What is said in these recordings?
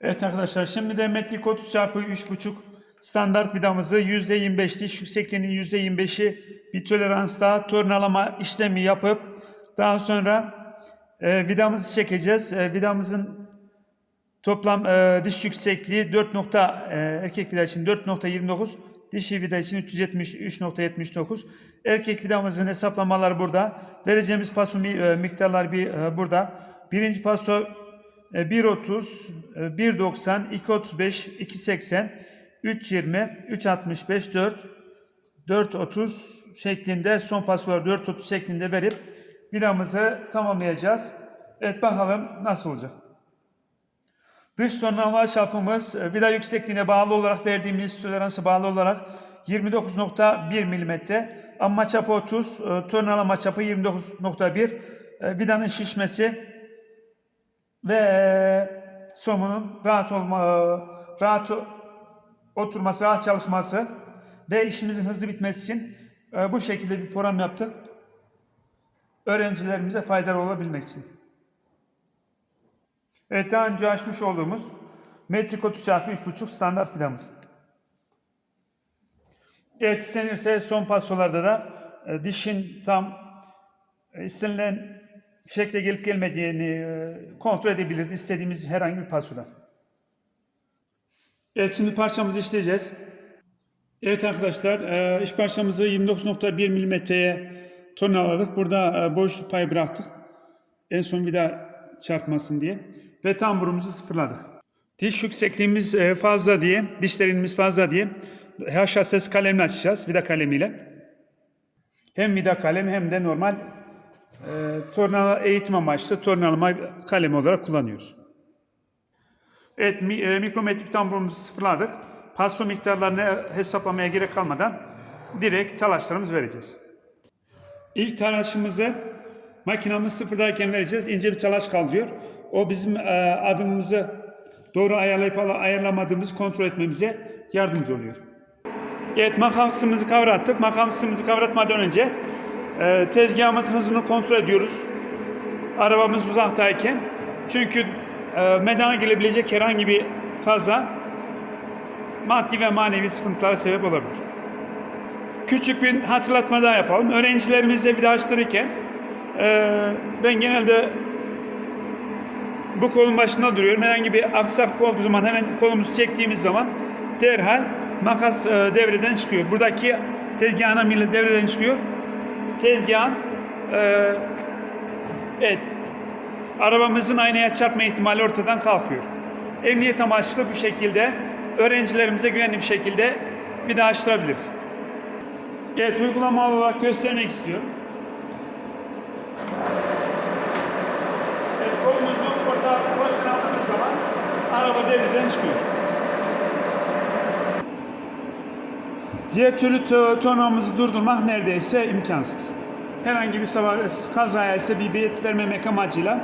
Evet arkadaşlar şimdi de metrik 30 çarpı 3.5 standart vidamızı %25 diş yüksekliğinin %25'i bir toleransla tornalama işlemi yapıp daha sonra e, vidamızı çekeceğiz. E, vidamızın toplam e, diş yüksekliği 4 nokta e, erkek vida için 4.29 dişi vida için 373.79 erkek vidamızın hesaplamaları burada. Vereceğimiz paso e, miktarlar bir e, burada. Birinci paso 1.30, e, 1.90, 2.35, 2.80, 3.20, 3.65, 4, 4.30 şeklinde son pasoları 4.30 şeklinde verip vidamızı tamamlayacağız. Evet bakalım nasıl olacak. Dış tornalama çapımız e, vida yüksekliğine bağlı olarak verdiğimiz toleransa bağlı olarak 29.1 mm. Amma çapı 30, e, tornalama çapı 29.1. E, Vidanın şişmesi ve somunun rahat olma, rahat oturması, rahat çalışması ve işimizin hızlı bitmesi için e, bu şekilde bir program yaptık. Öğrencilerimize faydalı olabilmek için. Evet daha önce açmış olduğumuz metrik 30 çarpı 3.5 standart vidamız. Evet istenirse son pasolarda da e, dişin tam e, istenilen şekle gelip gelmediğini e, kontrol edebiliriz istediğimiz herhangi bir pasoda. Evet şimdi parçamızı işleyeceğiz. Evet arkadaşlar e, iş parçamızı 29.1 milimetreye tornaladık. Burada e, boşluk payı bıraktık. En son vida çarpmasın diye. Ve tamburumuzu sıfırladık. Diş yüksekliğimiz fazla diye, dişlerimiz fazla diye HSS kalemini açacağız vida kalemiyle. Hem vida kalem hem de normal e, tornala eğitim amaçlı tornalama kalemi olarak kullanıyoruz. Evet, mi, e, mikrometrik tamburumuzu sıfırladık. Paso miktarlarını hesaplamaya gerek kalmadan direkt talaşlarımızı vereceğiz. İlk talaşımızı makinamız sıfırdayken vereceğiz. İnce bir talaş kaldırıyor. O bizim e, adımımızı doğru ayarlayıp ayarlamadığımızı kontrol etmemize yardımcı oluyor. Evet makamsımızı kavrattık. Makamsımızı kavratmadan önce e, tezgahımızın hızını kontrol ediyoruz. Arabamız uzaktayken. Çünkü e, meydana gelebilecek herhangi bir kaza maddi ve manevi sıkıntılara sebep olabilir. Küçük bir hatırlatma daha yapalım. Öğrencilerimizle vida açtırırken e, ben genelde bu kolun başında duruyorum. Herhangi bir aksaklık olduğu zaman hemen kolumuzu çektiğimiz zaman derhal makas e, devreden çıkıyor. Buradaki tezgahın amiri devreden çıkıyor. Tezgahın e, evet arabamızın aynaya çarpma ihtimali ortadan kalkıyor. Emniyet amaçlı bu şekilde öğrencilerimize güvenli bir şekilde bir daha açtırabiliriz. Evet uygulama olarak göstermek istiyorum. Evet, kolumuzu orta pozisyona aldığımız zaman araba devreden çıkıyor. Diğer türlü to- tornamızı durdurmak neredeyse imkansız. Herhangi bir sabah kazaya beyit vermemek amacıyla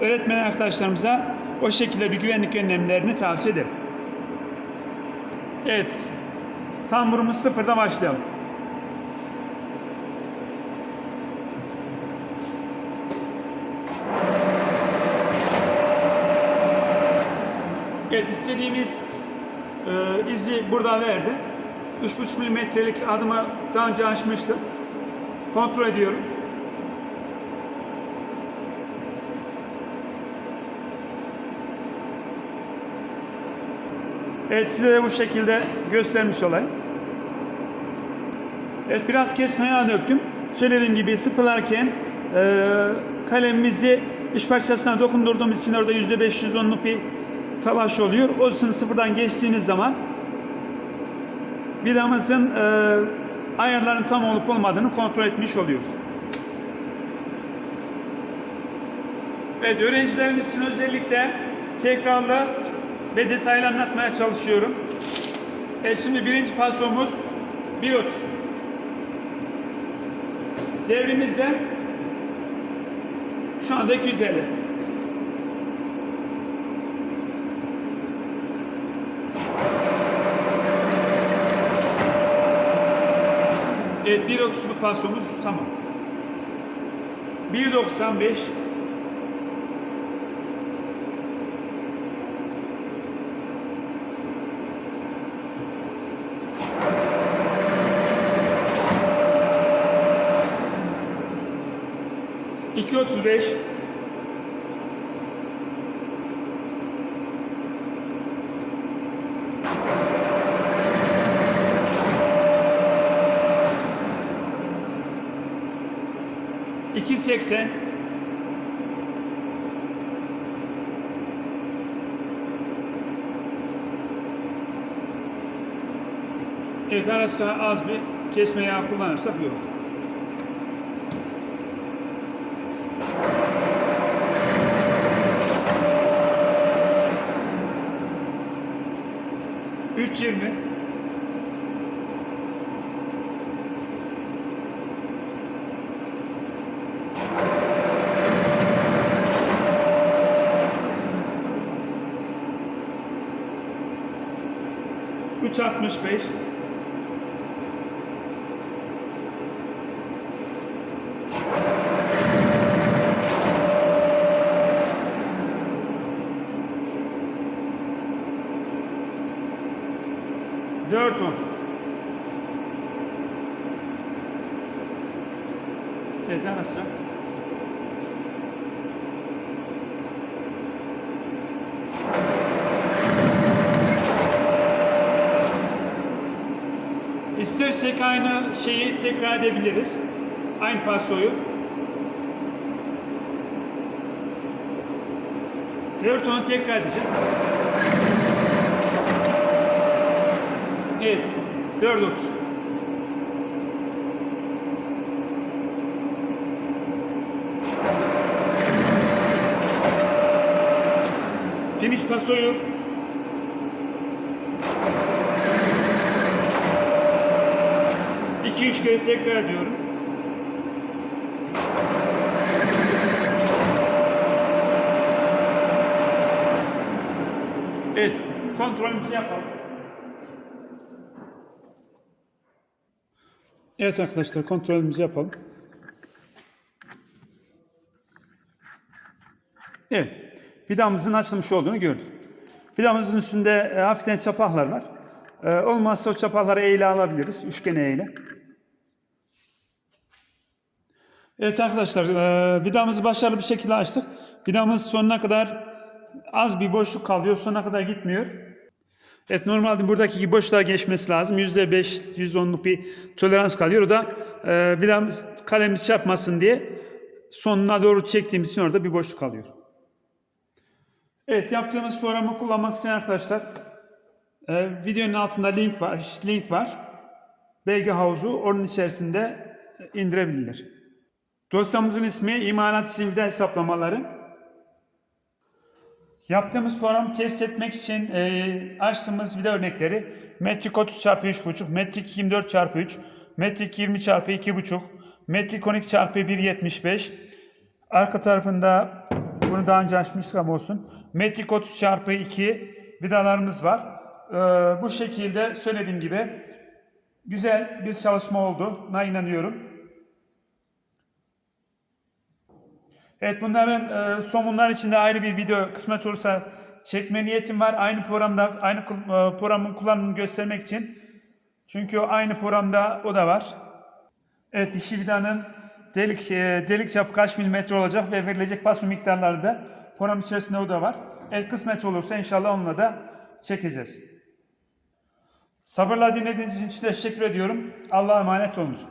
öğretmen arkadaşlarımıza o şekilde bir güvenlik önlemlerini tavsiye ederim. Evet, tamburumuz sıfırda başlayalım. Evet istediğimiz e, izi burada verdi. 3,5 milimetrelik adımı daha önce açmıştım. Kontrol ediyorum. Evet size de bu şekilde göstermiş olayım. Evet biraz kesme yağı döktüm. Söylediğim gibi sıfırlarken e, kalemimizi iş parçasına dokundurduğumuz için orada %510'luk bir talaş oluyor. O sıfırdan geçtiğimiz zaman vidamızın e, ayarların tam olup olmadığını kontrol etmiş oluyoruz. Evet öğrencilerimiz için özellikle tekrarlı ve detaylı anlatmaya çalışıyorum. Evet şimdi birinci pasomuz 1.30. Devrimizde şu anda 250. Evet 1.30'luk pansiyonumuz tamam. 1.95 235 2.80 Evet arası az bir kesme yağı kullanırsak yok. Üç yirmi. Üç altmış beş. Dört on. Evet arası. İstersek aynı şeyi tekrar edebiliriz. Aynı pasoyu. Dört onu tekrar edeceğim. Evet. 4 30. Finish pasoyu. İki üç kere tekrar ediyorum. Evet, kontrolümüzü yapalım. Evet arkadaşlar kontrolümüzü yapalım. Evet. Vidamızın açılmış olduğunu gördük. Vidamızın üstünde e, hafiften çapaklar var. E, olmazsa o çapakları eğile alabiliriz. Üçgen eğile. Evet arkadaşlar e, vidamızı başarılı bir şekilde açtık. Vidamız sonuna kadar az bir boşluk kalıyor. Sonuna kadar gitmiyor. Evet normalde buradaki gibi boşluğa geçmesi lazım. %5, %10'luk bir tolerans kalıyor. O da e, daha kalemiz çarpmasın diye sonuna doğru çektiğimiz için orada bir boşluk kalıyor. Evet yaptığımız programı kullanmak isteyen arkadaşlar e, videonun altında link var. Link var. Belge havuzu onun içerisinde indirebilirler. Dosyamızın ismi imanat için vida hesaplamaları. Yaptığımız programı test etmek için e, açtığımız vida örnekleri metrik 30 çarpı 3,5, metrik 24 çarpı 3, metrik 20 çarpı 2,5, metrik 12 çarpı 1,75. Arka tarafında bunu daha önce açmıştık ama olsun. Metrik 30 çarpı 2 vidalarımız var. E, bu şekilde söylediğim gibi güzel bir çalışma olduğuna inanıyorum. Evet bunların e, somunlar içinde ayrı bir video kısmet olursa çekme niyetim var. Aynı programda aynı e, programın kullanımını göstermek için. Çünkü o aynı programda o da var. Evet dişi vidanın delik e, delik çapı kaç milimetre olacak ve verilecek basın miktarları da program içerisinde o da var. Evet kısmet olursa inşallah onunla da çekeceğiz. Sabırla dinlediğiniz için teşekkür ediyorum. Allah'a emanet olunuz.